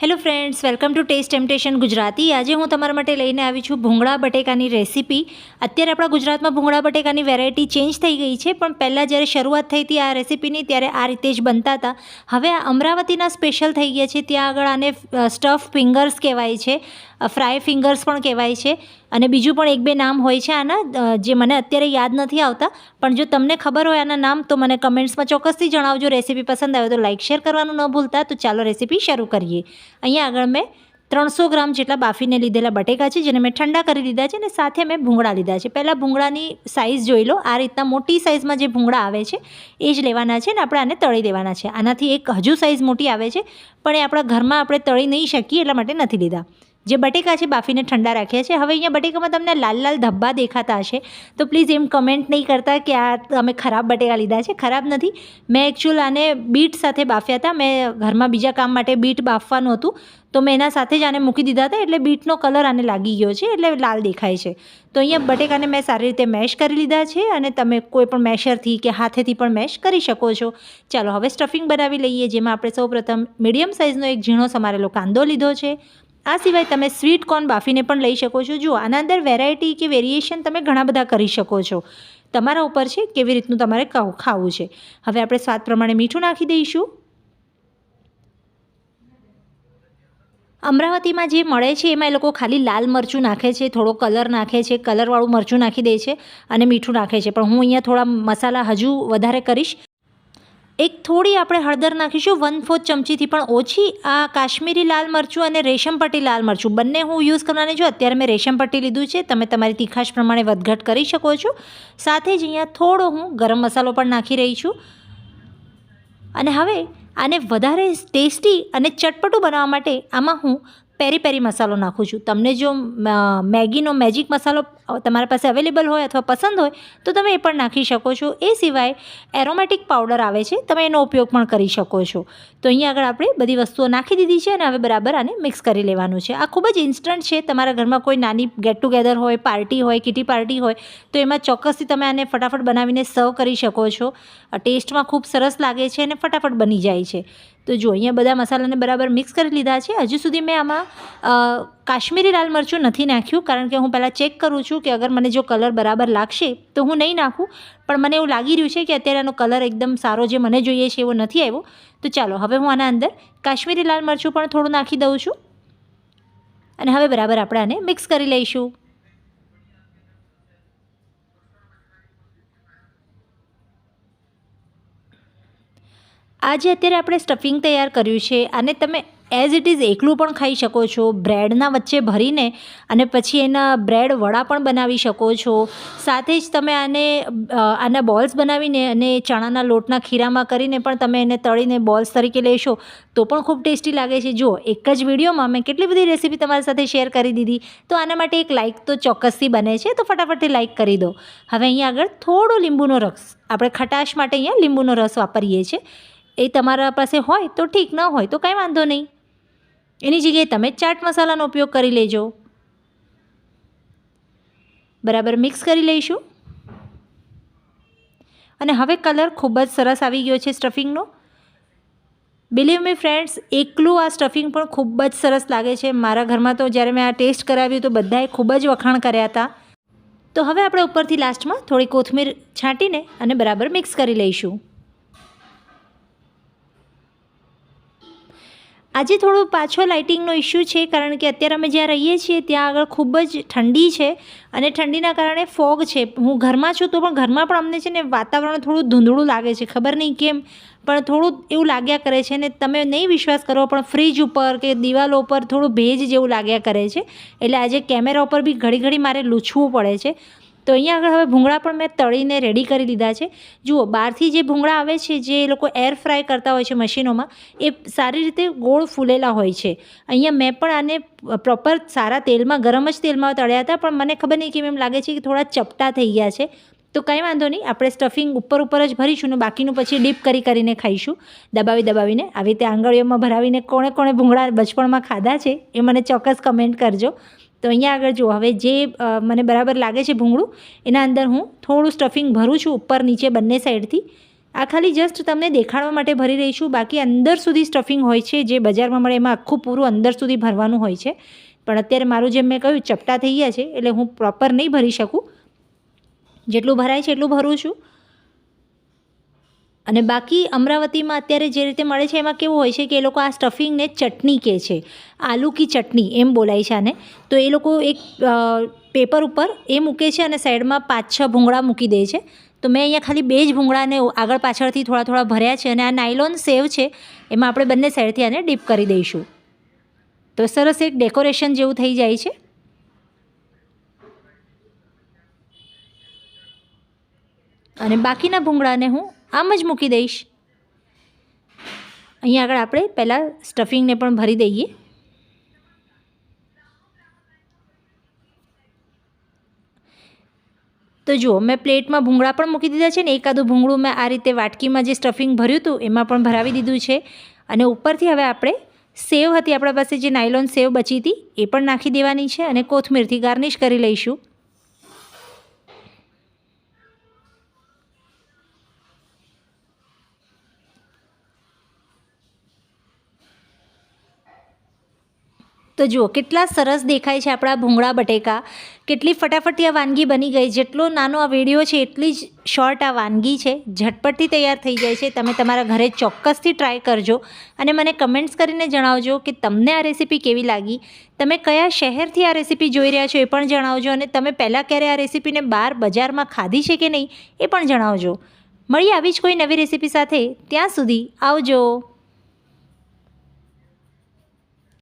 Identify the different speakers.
Speaker 1: Hello friends welcome to taste temptation Gujarati. આજે હું તમારા માટે લઈને આવી છું ભૂંગળા બટેકાની રેસીપી અત્યારે આપણા ગુજરાતમાં ભૂંગળા બટેકાની વેરાયટી ચેન્જ થઈ ગઈ છે, પણ પહેલાં જ્યારે શરૂઆત થઈ હતી આ રેસીપીની ત્યારે આ રીતે જ બનતા હતા. હવે આ અમરાવતીના સ્પેશિયલ થઈ ગયા છે, ત્યાં આગળ આને સ્ટફ ફિંગર્સ કહેવાય છે. ફ્રાય ફિંગર્સ પણ કહેવાય છે. અને બીજું પણ એક બે નામ હોય છે આના જે મને અત્યારે યાદ નથી આવતા. પણ જો તમને ખબર હોય આના નામ, તો મને કમેન્ટ્સમાં ચોક્કસથી જણાવજો. રેસીપી પસંદ આવે તો લાઇક શેર કરવાનું ન ભૂલતા. તો ચાલો રેસીપી શરૂ કરીએ. અહીંયા આગળ મેં ત્રણસો ગ્રામ જેટલા બાફીને લીધેલા બટેકા છે, જેને મેં ઠંડા કરી લીધા છે અને સાથે મેં ભૂંગળા લીધા છે. પહેલાં ભૂંગળાની સાઇઝ જોઈ લો. આ રીતના મોટી સાઇઝમાં જે ભૂંગળા આવે છે, એ જ લેવાના છે ને આપણે આને તળી દેવાના છે. આનાથી એક હજુ સાઇઝ મોટી આવે છે, પણ એ આપણા ઘરમાં આપણે તળી નહીં શકીએ એટલા માટે નથી લીધા. જે બટેકા છે બાફીને ઠંડા રાખ્યા છે હવે અહીંયા બટેકામાં તમને લાલ લાલ ધબ્બા દેખાતા હશે. તો પ્લીઝ એમ કમેન્ટ નહીં કરતા કે આ અમે ખરાબ બટેકા લીધા છે. ખરાબ નથી. મેં એકચ્યુઅલ આને બીટ સાથે બાફ્યા હતા. મેં ઘરમાં બીજા કામ માટે બીટ બાફવાનું હતું. તો મેં એના સાથે જ આને મૂકી દીધા હતા. એટલે બીટનો કલર આને લાગી ગયો છે. એટલે લાલ દેખાય છે. તો અહીંયા બટેકાને મેં સારી રીતે મેશ કરી લીધા છે અને તમે કોઈ પણ મેશરથી કે હાથેથી પણ મેશ કરી શકો છો. ચાલો હવે સ્ટફિંગ બનાવી લઈએ, જેમાં આપણે સૌપ્રથમ મીડિયમ સાઇઝનો એક ઝીણો સમારેલો કાંદો લીધો છે. આ સિવાય તમે સ્વીટ કોર્ન બાફીને પણ લઈ શકો છો. જુઓ, આના અંદર વેરાયટી કે વેરિએશન તમે ઘણા બધા કરી શકો છો. તમારા ઉપર છે કેવી રીતનું તમારે ખાવું છે. હવે આપણે સ્વાદ પ્રમાણે મીઠું નાખી દઈશું. અમરાવતીમાં જે મળે છે એમાં એ લોકો ખાલી લાલ મરચું નાખે છે, થોડો કલર નાખે છે, કલરવાળું મરચું નાખી દે છે અને મીઠું નાખે છે. પણ હું અહીંયા થોડા મસાલા હજુ વધારે કરીશ. એક થોડી આપણે હળદર નાખીશું વન ફોર્થ ચમચીથી પણ ઓછી. આ કાશ્મીરી લાલ મરચું અને રેશમપટ્ટી લાલ મરચું. બંને હું યુઝ કરવાની છું. અત્યારે મેં રેશમપટ્ટી લીધું છે. તમે તમારી તીખાશ પ્રમાણે વધઘટ કરી શકો છો. સાથે જ અહીંયા થોડો હું ગરમ મસાલો પણ નાખી રહી છું. અને હવે આને વધારે ટેસ્ટી અને ચટપટું બનાવવા માટે આમાં હું પેરી પેરી મસાલો નાખું છું. તમને જો મેગીનો મેજિક મસાલો તમારા પાસે અવેલેબલ હોય અથવા પસંદ હોય, તો તમે એ પણ નાખી શકો છો. એ સિવાય એરોમેટિક પાવડર આવે છે, તમે એનો ઉપયોગ પણ કરી શકો છો. તો અહીંયા આગળ આપણે બધી વસ્તુઓ નાખી દીધી છે અને હવે બરાબર આને મિક્સ કરી લેવાનું છે. આ ખૂબ જ ઇન્સ્ટન્ટ છે. તમારા ઘરમાં કોઈ નાની ગેટ ટુગેધર હોય, પાર્ટી હોય, કિટી પાર્ટી હોય, તો એમાં ચોક્કસથી તમે આને ફટાફટ બનાવીને સર્વ કરી શકો છો. ટેસ્ટમાં ખૂબ સરસ લાગે છે અને ફટાફટ બની જાય છે. તો જો, અહીંયા બધા મસાલાને બરાબર મિક્સ કરી લીધા છે. હજુ સુધી મેં આમાં કાશ્મીરી લાલ મરચું નથી નાખ્યું, કારણ કે હું પહેલાં ચેક કરું છું કે અગર મને જો કલર બરાબર લાગશે, તો હું નહીં નાખું. પણ મને એવું લાગી રહ્યું છે કે અત્યારે આનો કલર એકદમ સારો જે મને જોઈએ છે એવો નથી આવ્યો. તો ચાલો, હવે હું આના અંદર કાશ્મીરી લાલ મરચું પણ થોડું નાખી દઉં છું. અને હવે બરાબર આપણે આને મિક્સ કરી લઈશું. આજે અત્યારે આપણે સ્ટફિંગ તૈયાર કર્યું છે અને તમે એઝ ઇટ ઇઝ એકલું પણ ખાઈ શકો છો બ્રેડના વચ્ચે ભરીને અને પછી એના બ્રેડ વડા પણ બનાવી શકો છો. સાથે જ તમે આને આના બોલ્સ બનાવીને અને ચણાના લોટના ખીરામાં કરીને પણ તમે એને તળીને બોલ્સ તરીકે લેશો તો પણ ખૂબ ટેસ્ટી લાગે છે. જુઓ, એક જ વિડીયોમાં મેં કેટલી બધી રેસીપી તમારી સાથે શેર કરી દીધી. તો આના માટે એક લાઇક તો ચોક્કસથી બને છે, તો ફટાફટથી લાઇક કરી દો. હવે અહીંયા આગળ થોડો લીંબુનો રસ. આપણે ખટાશ માટે અહીંયા લીંબુનો રસ વાપરીએ છીએ. એ તમારા પાસે હોય તો ઠીક, ન હોય તો કાંઈ વાંધો નહીં. એની જગ્યાએ તમે ચાટ મસાલાનો ઉપયોગ કરી લેજો. બરાબર મિક્સ કરી લઈશું. અને હવે કલર ખૂબ જ સરસ આવી ગયો છે સ્ટફિંગનો. બિલીવ મી ફ્રેન્ડ્સ એકલું આ સ્ટફિંગ પણ ખૂબ જ સરસ લાગે છે. મારા ઘરમાં તો જ્યારે મેં આ ટેસ્ટ કરાવ્યું તો બધાએ ખૂબ જ વખાણ કર્યા હતા. તો હવે આપણે ઉપરથી લાસ્ટમાં થોડી કોથમીર છાંટીને અને બરાબર મિક્સ કરી લઈશું. આજે થોડો પાછો લાઇટિંગનો ઇશ્યુ છે, કારણ કે અત્યારે અમે જ્યાં રહીએ છીએ, ત્યાં આગળ ખૂબ જ ઠંડી છે અને ઠંડીના કારણે ફોગ છે. હું ઘરમાં છું તો પણ ઘરમાં પણ અમને છે ને વાતાવરણ થોડું ધૂંધળું લાગે છે, ખબર નહીં કેમ, પણ થોડું એવું લાગ્યા કરે છે ને તમે નહીં વિશ્વાસ કરો, પણ ફ્રીજ ઉપર કે દિવાલો ઉપર થોડું ભેજ જેવું લાગ્યા કરે છે. એટલે આજે કેમેરા ઉપર બી ઘડી ઘડી મારે લૂછવું પડે છે. તો અહીંયા આગળ હવે ભૂંગળા પણ મેં તળીને રેડી કરી લીધા છે. જુઓ, બહારથી જે ભૂંગળા આવે છે, જે લોકો એર ફ્રાય કરતા હોય છે મશીનોમાં, એ સારી રીતે ગોળ ફૂલેલા હોય છે. અહીંયા મેં પણ આને પ્રોપર સારા તેલમાં, ગરમ જ તેલમાં તળ્યા હતા, પણ મને ખબર નહીં કેમ એમ લાગે છે કે થોડા ચપટા થઈ ગયા છે. તો કંઈ વાંધો નહીં, આપણે સ્ટફિંગ ઉપર ઉપર જ ભરીશું ને બાકીનું પછી ડીપ કરી કરીને ખાઈશું. દબાવી દબાવીને, આવી રીતે આંગળીઓમાં ભરાવીને કોણે કોણે ભૂંગળા બચપણમાં ખાધા છે, એ મને ચોક્કસ કમેન્ટ કરજો. તો અહીંયા આગળ જો હવે જે મને બરાબર લાગે છે ભૂંગળું, એના અંદર હું થોડું સ્ટફિંગ ભરું છું ઉપર નીચે બંને સાઈડથી આ ખાલી જસ્ટ તમને દેખાડવા માટે ભરી રહી છું. બાકી અંદર સુધી સ્ટફિંગ હોય છે, જે બજારમાં મળે એમાં આખું પૂરું અંદર સુધી ભરવાનું હોય છે. પણ અત્યારે મારું જેમ મેં કહ્યું ચપટા થઈ ગયા છે, એટલે હું પ્રોપર નહીં ભરી શકું. જેટલું ભરાય છે એટલું ભરું છું. અને બાકી અમરાવતીમાં અત્યારે જે રીતે મળે છે, એમાં કેવું હોય છે કે એ લોકો આ સ્ટફિંગને ચટણી કહે છે. આલુ કી ચટણી એમ બોલાય છે આને. તો એ લોકો એક પેપર ઉપર એ મૂકે છે અને સાઈડમાં પાંચ છ ભૂંગળા મૂકી દે છે. તો મેં અહીંયા ખાલી બે જ ભૂંગળાને આગળ પાછળથી થોડા થોડા ભર્યા છે અને આ નાયલોન સેવ છે, એમાં આપણે બંને સાઈડથી આને ડીપ કરી દઈશું. તો સરસ એક ડેકોરેશન જેવું થઈ જાય છે. અને બાકીના ભૂંગળાને હું આમ જ મૂકી દઈશ. અહીંયા આગળ આપણે પહેલાં સ્ટફિંગને પણ ભરી દઈએ. તો જુઓ, મેં પ્લેટમાં ભૂંગળા પણ મૂકી દીધા છે ને, એકાદું ભૂંગળું મેં આ રીતે વાટકીમાં જે સ્ટફિંગ ભર્યું હતું, એમાં પણ ભરાવી દીધું છે. અને ઉપરથી હવે આપણે સેવ હતી, આપણા પાસે જે નાયલોન સેવ બચી હતી, એ પણ નાખી દેવાની છે અને કોથમીરથી ગાર્નિશ કરી લઈશું. તો જુઓ, કેટલા સરસ દેખાય છે આપણા ભૂંગળા બટેકા. કેટલી ફટાફટથી આ વાનગી બની ગઈ. જેટલો નાનો આ વીડિયો છે, એટલી જ શોર્ટ આ વાનગી છે. ઝટપટથી તૈયાર થઈ જાય છે. તમે તમારા ઘરે ચોક્કસથી ટ્રાય કરજો અને મને કમેન્ટ્સ કરીને જણાવજો કે તમને આ રેસીપી કેવી લાગી. તમે કયા શહેરથી આ રેસીપી જોઈ રહ્યા છો એ પણ જણાવજો અને તમે પહેલાં ક્યારે આ રેસીપીને બહાર બજારમાં ખાધી છે કે નહીં એ પણ જણાવજો. મળી આવી જ કોઈ નવી રેસીપી સાથે. ત્યાં સુધી આવજો.